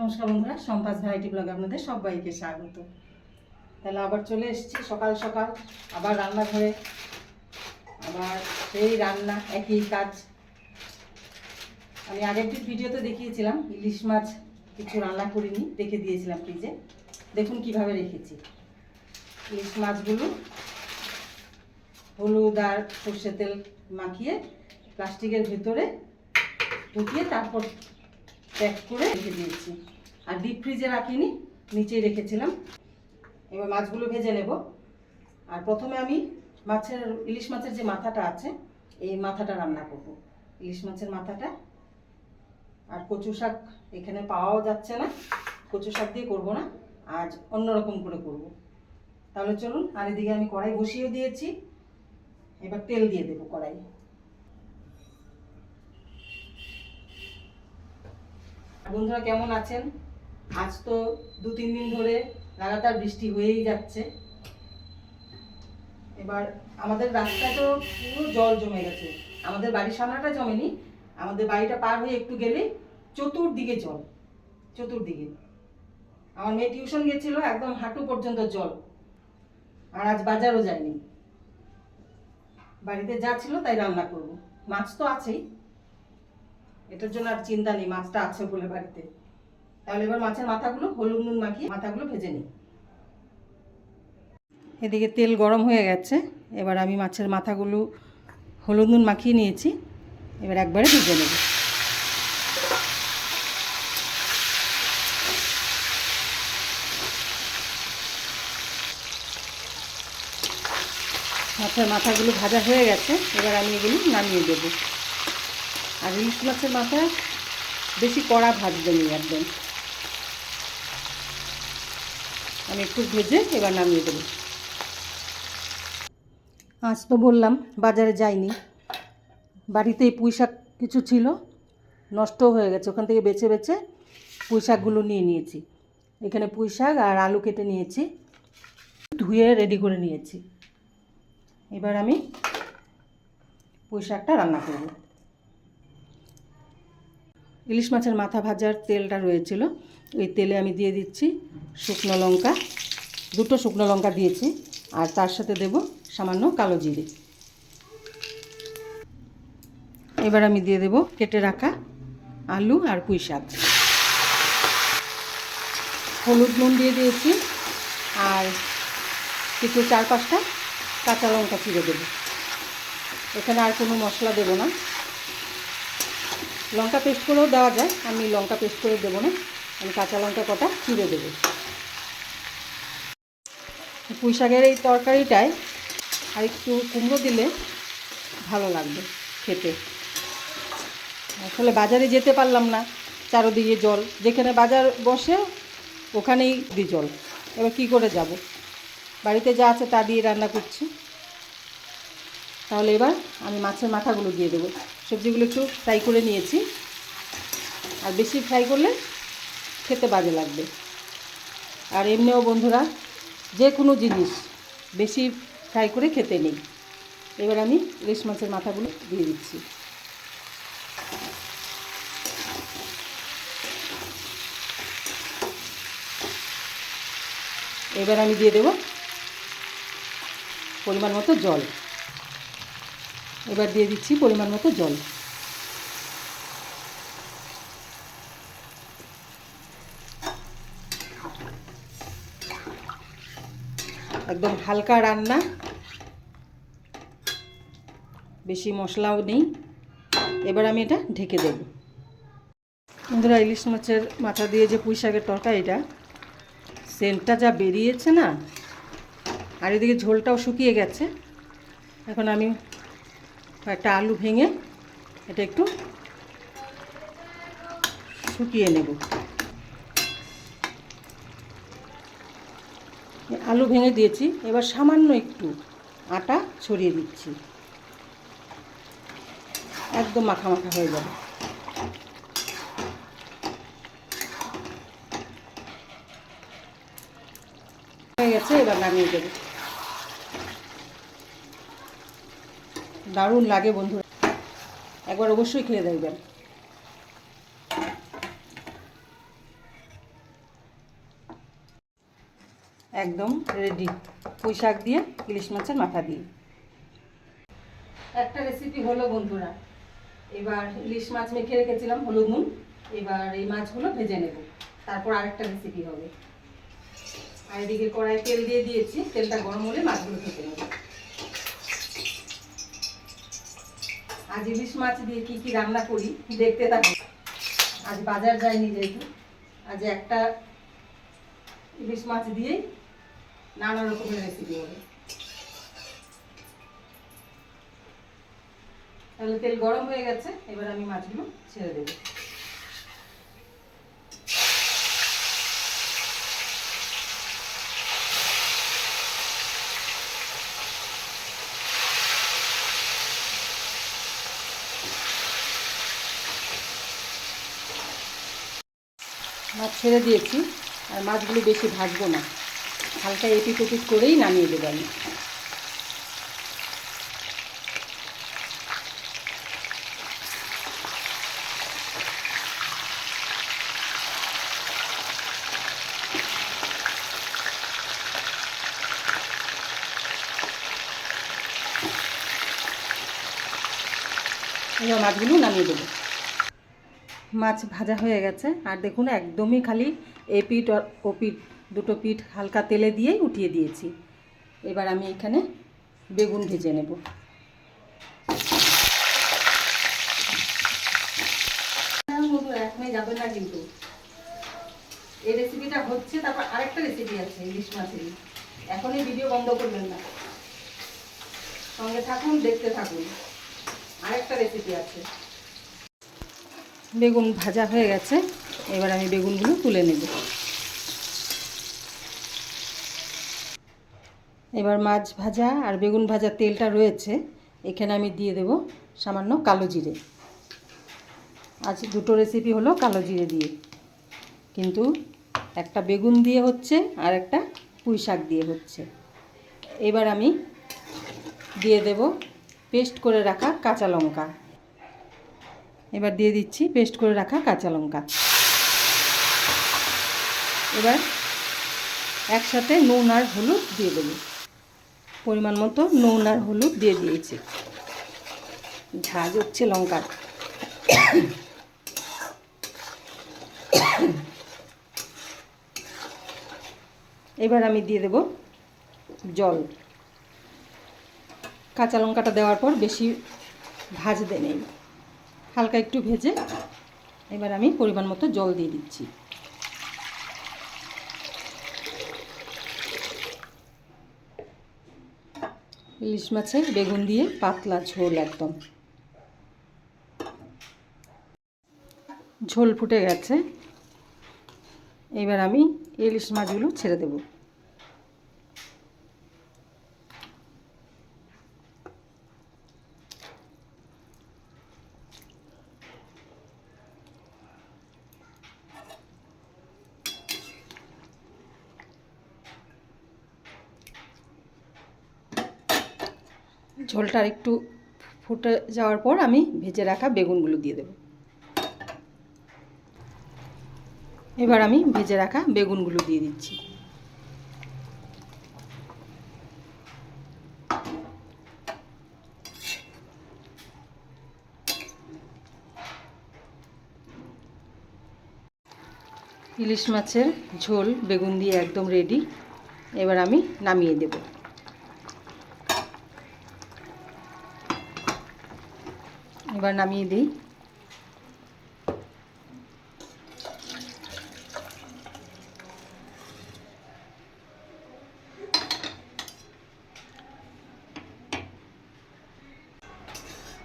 নমস্কার বন্ধুরা, সম্পাস ভ্যারাইটি ব্লগে আপনাদের সবাইকে স্বাগত। তাহলে আবার চলে এসেছি সকাল সকাল, আবার রান্নাঘরে। আবার সেই রান্না, একই কাজ। আমি আগের দিন ভিডিওতে দেখিয়েছিলাম, ইলিশ মাছ কিছু রান্না করিনি রেখে দিয়েছিলাম ফ্রিজে দেখুন কীভাবে রেখেছি। ইলিশ মাছগুলো হলুদ আর সর্ষে তেল মাখিয়ে প্লাস্টিকের ভেতরে ঢুকিয়ে তারপর প্যাক করে রেখে দিয়েছি। আর ডিপ ফ্রিজে রাখিনি, নিচেই রেখেছিলাম। এবার মাছগুলো ভেজে নেব। আর প্রথমে আমি মাছের, ইলিশ মাছের যে মাথাটা আছে, এই মাথাটা রান্না করব। ইলিশ মাছের মাথাটা। আর কচু শাক এখানে পাওয়াও যাচ্ছে না। কচু শাক দিয়ে করব না। আজ অন্যরকম করে করব। তাহলে চলুন, আর এদিকে আমি কড়াই বসিয়ে দিয়েছি। এবার তেল দিয়ে দেবো কড়াই বন্ধুরা কেমন আছেন? আজ তো দু, তিন দিন ধরে লাগাতার বৃষ্টি হয়েই যাচ্ছে। এবার আমাদের রাস্তা তো পুরো জল জমে গেছে। আমাদের বাড়ির সামনাটা জমেনি, আমাদের বাড়িটা পার হয়ে একটু গেলে চতুর্দিকে জল, চতুর্দিকে। আমার মেয়ে টিউশন গেছিল, একদম হাঁটু পর্যন্ত জল। আর আজ বাজারও যায়নি। বাড়িতে যা ছিল তাই রান্না করব। মাছ তো আছেই। এটার জন্য আর চিন্তা নেই, মাছটা আছে বলে বাড়িতে। তাহলে এবার মাছের মাথাগুলো হলুদ নুন মাখিয়ে মাথাগুলো ভেজে নিই। এদিকে তেল গরম হয়ে গেছে, এবার আমি মাছের মাথাগুলো হলুদ নুন মাখিয়ে নিয়েছি, এবার একবারে ভেজে নেব। মাছের মাথাগুলো ভাজা হয়ে গেছে, এবার আমি এগুলো নামিয়ে দেবো। আর ইলিশ মাছের মাথা বেশি কড়া ভাজবে নি একদম। আমি একটু ভেজে এবার নামিয়ে দেবো। আজ তো বললাম, বাজারে যাইনি। বাড়িতেই পুঁই শাক কিছু ছিল, নষ্ট হয়ে গেছে। ওখান থেকে বেছে বেছে পুঁই শাকগুলো নিয়ে নিয়েছি। এখানে পুঁই শাক আর আলু কেটে নিয়েছি, ধুয়ে রেডি করে নিয়েছি। এবার আমি পুঁই শাকটা রান্না করব। ইলিশ মাছের মাথা ভাজার তেলটা রয়েছিল। ওই তেলে আমি দিয়ে দিচ্ছি শুকনো লঙ্কা, দুটো শুকনো লঙ্কা দিয়েছি, আর তার সাথে দেব সামান্য কালো জিরে। এবার আমি দিয়ে দেব কেটে রাখা আলু আর পুঁই শাক। হলুদ নুন দিয়ে দিয়েছি, আর কিছু চার পাঁচটা কাঁচা লঙ্কা চিড়ে দেবো। এখানে আর কোনো মশলা দেবো না। লঙ্কা পেস্ট করেও দেওয়া যায়। আমি লঙ্কা পেস্ট করে দেবো না। আমি কাঁচা লঙ্কা কটা চিড়ে দেবো। পুঁই শাকের এই তরকারিটায় আর একটু কুমড়ো দিলে ভালো লাগবে খেতে। আসলে বাজারে যেতে পারলাম না, চারোদিকে জল। যেখানে বাজার বসে, ওখানেই দি জল। এবার কি করে যাব? বাড়িতে যা আছে তা দিয়ে রান্না করছি। তাহলে এবার আমি মাছের মাথাগুলো দিয়ে দেবো। সবজিগুলো একটু ফ্রাই করে নিয়েছি। আর বেশি ফ্রাই করলে খেতে বাজে লাগবে। আর এমনিও বন্ধুরা, যে কোনো জিনিস বেশি ফ্রাই করে খেতে নেই। এবার আমি ইলিশ মাছের মাথাগুলো দিয়ে দিচ্ছি। এবার আমি দিয়ে দেব পরিমাণ মতো জল। এবার দিয়ে দিচ্ছি পরিমাণ মতো জল। একদম হালকা রান্না। বেশি মশলাও নেই। এবার আমি এটা ঢেকে দেব। বন্ধুরা, ইলিশ মাছের মাথা দিয়ে যে পুঁই শাকের তরকারিটা সেন্টটা যা বেরিয়েছে না, আর এদিকে ঝোলটাও শুকিয়ে গেছে। এখন আমি একটা আলু ভেঙে এটা একটু শুকিয়ে নেব। আলু ভেঙে দিয়েছি, এবার সামান্য একটু আটা ছড়িয়ে দিচ্ছি। একদম মাখা মাখা হয়ে যাবে। হয়ে গেছে, এবার নামিয়ে দেবো। দারুণ লাগে বন্ধুরা। একবার অবশ্যই খেয়ে দেখবেন। একদম রেডি পুঁই শাক দিয়ে, ইলিশ মাছের মাথা দিয়ে। একটা রেসিপি হলো বন্ধুরা, এবার ইলিশ মাছ মেখে রেখেছিলাম হলুদ নুন, এবার এই মাছগুলো ভেজে নেব। তারপর আরেকটা রেসিপি হবে। আর এদিকে কড়াই তেল দিয়ে দিয়েছি, তেলটা গরম হলে মাছগুলো ভেজে নেব। আজ ইলিশ মাছ দিয়ে কি কি রান্না করি, দেখতে থাকি। আজ বাজার যায়নি যেহেতু, আজ একটা ইলিশ মাছ দিয়েই নানা রকমের রেসিপি হবে। তাহলে তেল গরম হয়ে গেছে, এবার আমি মাছগুলো ছেড়ে দেবো। মাছ ছেড়ে দিয়েছি, আর মাছগুলো বেশি ভাজবো না। হালকা এপিট ওপিট করেই নামিয়ে দেবো আমি। মাছগুলো নামিয়ে দেবো। মাছ ভাজা হয়ে গেছে। আর দেখুন, একদমই খালি এ পিঠ আর ও পিঠ, দুটো পিঠ হালকা তেলে দিয়েই উঠিয়ে দিয়েছি। এবার আমি এখানে বেগুন ভেজে নেব। যাবে না কিন্তু। এই রেসিপিটা হচ্ছে, তারপর আরেকটা রেসিপি আছে ইলিশ মাছের এখনই ভিডিও বন্ধ করবেন না। সঙ্গে থাকুন, দেখতে থাকুন। আরেকটা রেসিপি আছে। বেগুন ভাজা হয়ে গেছে। এবার আমি বেগুনগুলো তুলে নেব। এবার মাছ ভাজা আর বেগুন ভাজা তেলটা রয়েছে, এখানে আমি দিয়ে দেব সামান্য কালো জিরে। আজ দুটো রেসিপি হলো কালো জিরে দিয়ে। কিন্তু একটা বেগুন দিয়ে হচ্ছে আর একটা পুঁই শাক দিয়ে হচ্ছে। এবার আমি দিয়ে দেব পেস্ট করে রাখা কাঁচা লঙ্কা। এবার দিয়ে দিচ্ছি পেস্ট করে রাখা কাঁচা লঙ্কা। এবার একসাথে নুন আর হলুদ দিয়ে দেবো। পরিমাণ মতো নুন আর হলুদ দিয়ে দিয়েছি। ঝাঁজ হচ্ছে লঙ্কার। এবার আমি দিয়ে দেব জল। কাঁচা লঙ্কাটা দেওয়ার পর বেশি ভাজতে নেই। হালকা একটু ভেজে এবার আমি পরিমাণ মতো জল দিয়ে দিচ্ছি। ইলিশ মাছের বেগুন দিয়ে পাতলা ঝোল একদম। ঝোল ফুটে গেছে। এবার আমি ইলিশ মাছগুলো ছেড়ে দেবো। ঝোলটা একটু ফুটে যাওয়ার পর আমি ভেজে রাখা বেগুনগুলো দিয়ে দেব। এবার আমি ভেজে রাখা বেগুনগুলো দিয়ে দিচ্ছি। ইলিশ মাছের ঝোল বেগুন দিয়ে একদম রেডি এবার আমি নামিয়ে দেবো। এবার নামিয়ে দিই।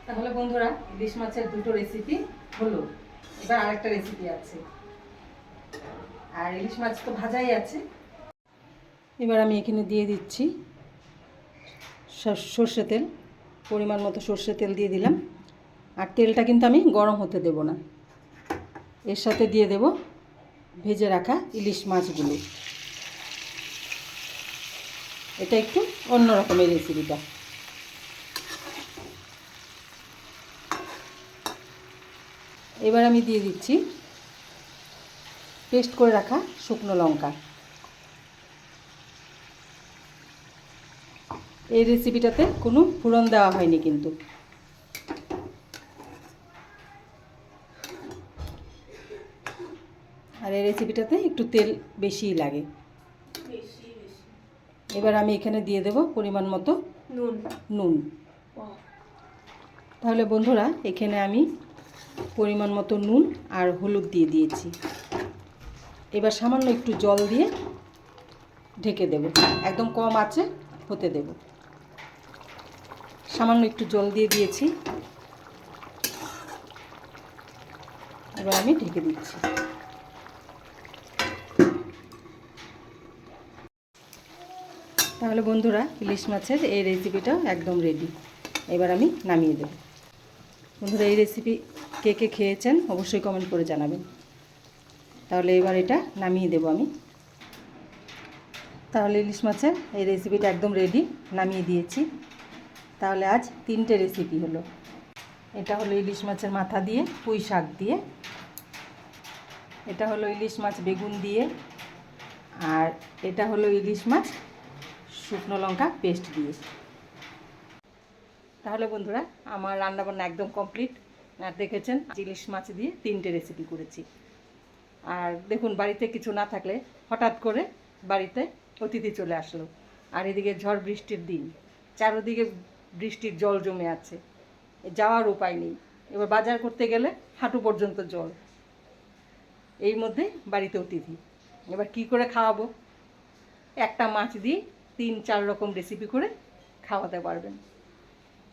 তাহলে বন্ধুরা, ইলিশ মাছের দুটো রেসিপি হলো। এবার আরেকটা রেসিপি আছে। আর ইলিশ মাছ তো ভাজাই আছে। এবার আমি এখানে দিয়ে দিচ্ছি সর্ষে তেল। পরিমাণ মতো সর্ষে তেল দিয়ে দিলাম। আর তেলটা কিন্তু আমি গরম হতে দেব না। এর সাথে দিয়ে দেব ভেজে রাখা ইলিশ মাছগুলো। এটা একটু অন্য রকমের রেসিপিটা এবার আমি দিয়ে দিচ্ছি পেস্ট করে রাখা শুকনো লঙ্কা। এই রেসিপিটাতে কোনো ফোড়ন দেওয়া হয়নি কিন্তু। আর এই রেসিপিটাতে একটু তেল বেশিই লাগে। এবার আমি এখানে দিয়ে দেব পরিমাণ মতো নুন। নুন। তাহলে বন্ধুরা এখানে আমি পরিমাণ মতো নুন আর হলুদ দিয়ে দিয়েছি। এবার সামান্য একটু জল দিয়ে ঢেকে দেব। একদম কম আছে হতে দেব। সামান্য একটু জল দিয়ে দিয়েছি। এবার আমি ঢেকে দিচ্ছি। তাহলে বন্ধুরা, ইলিশ মাছের এই রেসিপিটা একদম রেডি এবার আমি নামিয়ে দেব। বন্ধুরা, এই রেসিপি কে কে খেয়েছেন অবশ্যই কমেন্ট করে জানাবেন। তাহলে এবার এটা নামিয়ে দেব আমি। তাহলে ইলিশ মাছের এই রেসিপিটা একদম রেডি নামিয়ে দিয়েছি। তাহলে আজ তিনটে রেসিপি হলো। এটা হলো ইলিশ মাছের মাথা দিয়ে পুঁই শাক দিয়ে। এটা হলো ইলিশ মাছ বেগুন দিয়ে। আর এটা হলো ইলিশ মাছ শুকনো লঙ্কা পেস্ট দিয়ে। তাহলে বন্ধুরা, আমার রান্নাবান্না একদম কমপ্লিট আর দেখেছেন, ইলিশ মাছ দিয়ে তিনটে রেসিপি করেছি। আর দেখুন, বাড়িতে কিছু না থাকলে হঠাৎ করে বাড়িতে অতিথি চলে আসলো। আর এদিকে ঝড় বৃষ্টির দিন। চারোদিকে বৃষ্টির জল জমে আছে। যাওয়ার উপায় নেই। এবার বাজার করতে গেলে হাঁটু পর্যন্ত জল। এই মধ্যে বাড়িতে অতিথি। এবার কি করে খাওয়াবো? একটা মাছ দিয়ে তিন চার রকম রেসিপি করে খাওয়াতে পারবেন।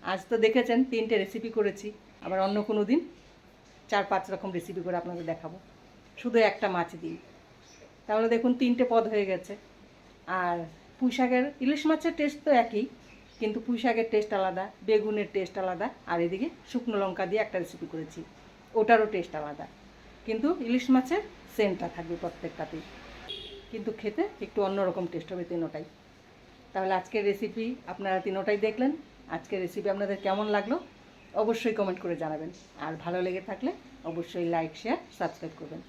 আজ তো দেখেছেন তিনটে রেসিপি করেছি, আবার অন্য কোনো দিন চার পাঁচ রকম রেসিপি করে আপনাদের দেখাবো। শুধু একটা মাছ দিই তাহলে দেখুন তিনটে পদ হয়ে গেছে। আর পুঁই শাকের ইলিশ মাছের টেস্ট তো একই, কিন্তু পুঁই শাকের টেস্ট আলাদা, বেগুনের টেস্ট আলাদা, আর এদিকে শুকনো লঙ্কা দিয়ে একটা রেসিপি করেছি। ওটারও টেস্ট আলাদা। কিন্তু ইলিশ মাছের সেন্টটা থাকবে প্রত্যেকটাতেই। কিন্তু খেতে একটু অন্যরকম টেস্ট হবে তিনোটাই। তাহলে আজকের রেসিপি আপনারা তিনোটাই দেখলেন। আজকের রেসিপি আপনাদের কেমন লাগল অবশ্যই কমেন্ট করে জানাবেন। আর ভালো লেগে থাকলে অবশ্যই লাইক শেয়ার সাবস্ক্রাইব করবেন।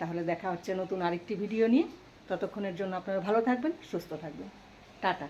তাহলে দেখা হচ্ছে নতুন আরেকটি ভিডিও নিয়ে। ততক্ষণের জন্য আপনারা ভালো থাকবেন, সুস্থ থাকবেন। টাটা।